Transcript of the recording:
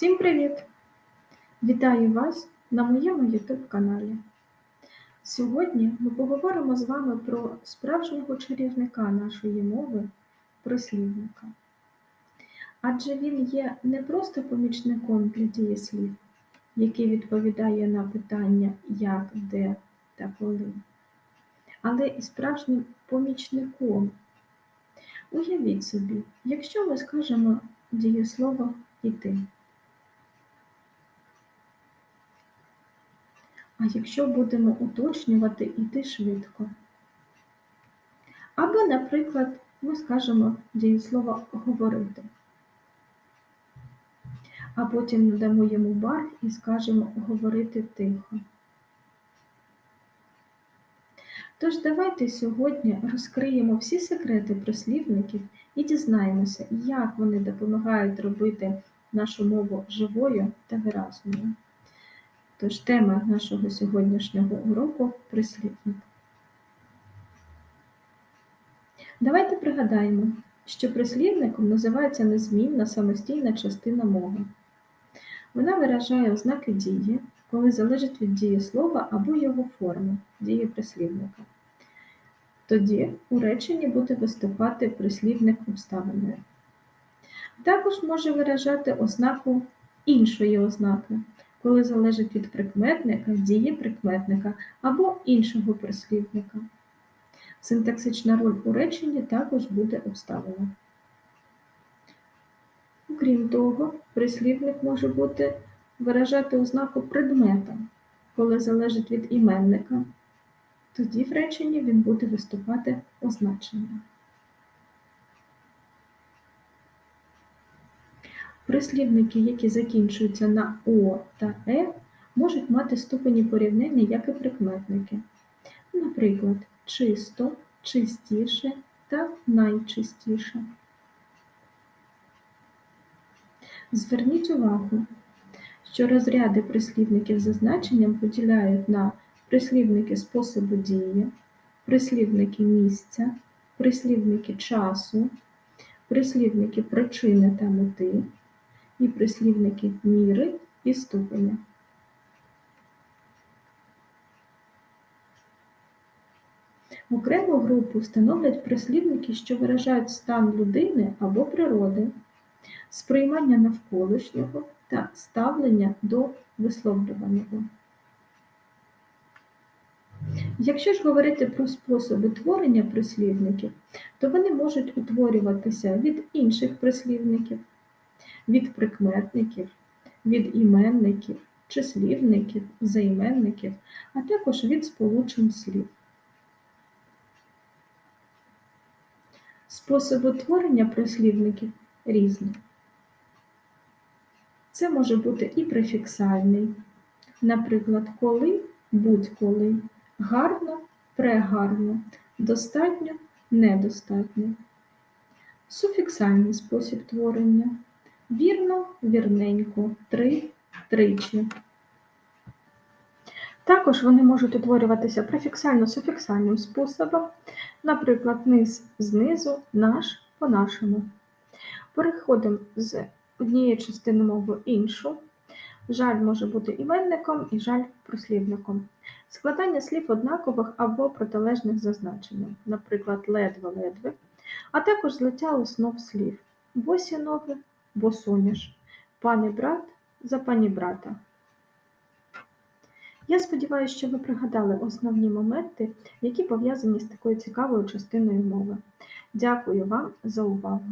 Всім привіт! Вітаю вас на моєму YouTube каналі. Сьогодні ми поговоримо з вами про справжнього чарівника нашої мови прислівника. Адже він є не просто помічником для дієслів, який відповідає на питання як, де та коли, але і справжнім помічником. Уявіть собі, якщо ми скажемо дієслово іти. А якщо будемо уточнювати іти швидко. Або, наприклад, ми скажемо дієслово говорити, а потім надамо йому барв і скажемо говорити тихо. Тож давайте сьогодні розкриємо всі секрети прислівників і дізнаємося, як вони допомагають робити нашу мову живою та виразною. Тож тема нашого сьогоднішнього уроку прислівник. Давайте пригадаємо, що прислівником називається незмінна самостійна частина мови. Вона виражає ознаки дії, коли залежить від дієслова або його форми дії прислівника. Тоді у реченні буде виступати прислівник обставиною. Також може виражати ознаку іншої ознаки, коли залежить від прикметника, дії прикметника або іншого прислівника. Синтаксична роль у реченні також буде обставина. Окрім того, прислівник може бути виражати ознаку предмета, коли залежить від іменника. Тоді в реченні він буде виступати означенням. Прислівники, які закінчуються на О та Е, можуть мати ступені порівняння, як і прикметники. Наприклад, чисто, чистіше та найчистіше. Зверніть увагу, що розряди прислівників за значенням поділяють на прислівники способу дії, прислівники місця, прислівники часу, прислівники причини та мети і прислівники міри і ступеня. Окрему групу становлять прислівники, що виражають стан людини або природи, сприймання навколишнього та ставлення до висловлюваного. Якщо ж говорити про способи творення прислівників, то вони можуть утворюватися від інших прислівників, від прикметників, від іменників, числівників, займенників, а також від сполучень слів. Способ утворення прислівників різні. Це може бути і префіксальний, наприклад, коли будь-коли, гарно прегарно, достатньо недостатньо. Суфіксальний спосіб творення. Вірно, вірненько, три, тричі. Також вони можуть утворюватися префіксально-суфіксальним способом, наприклад, низ знизу, наш по-нашому. Переходимо з однієї частини мови в іншу. Жаль може бути іменником і жаль прислівником. Складання слів однакових або протилежних за значенням, наприклад, ледве-ледве, а також злиття основ слів босі ноги, босоняш, пані брат за пані брата. Я сподіваюся, що ви пригадали основні моменти, які пов'язані з такою цікавою частиною мови. Дякую вам за увагу!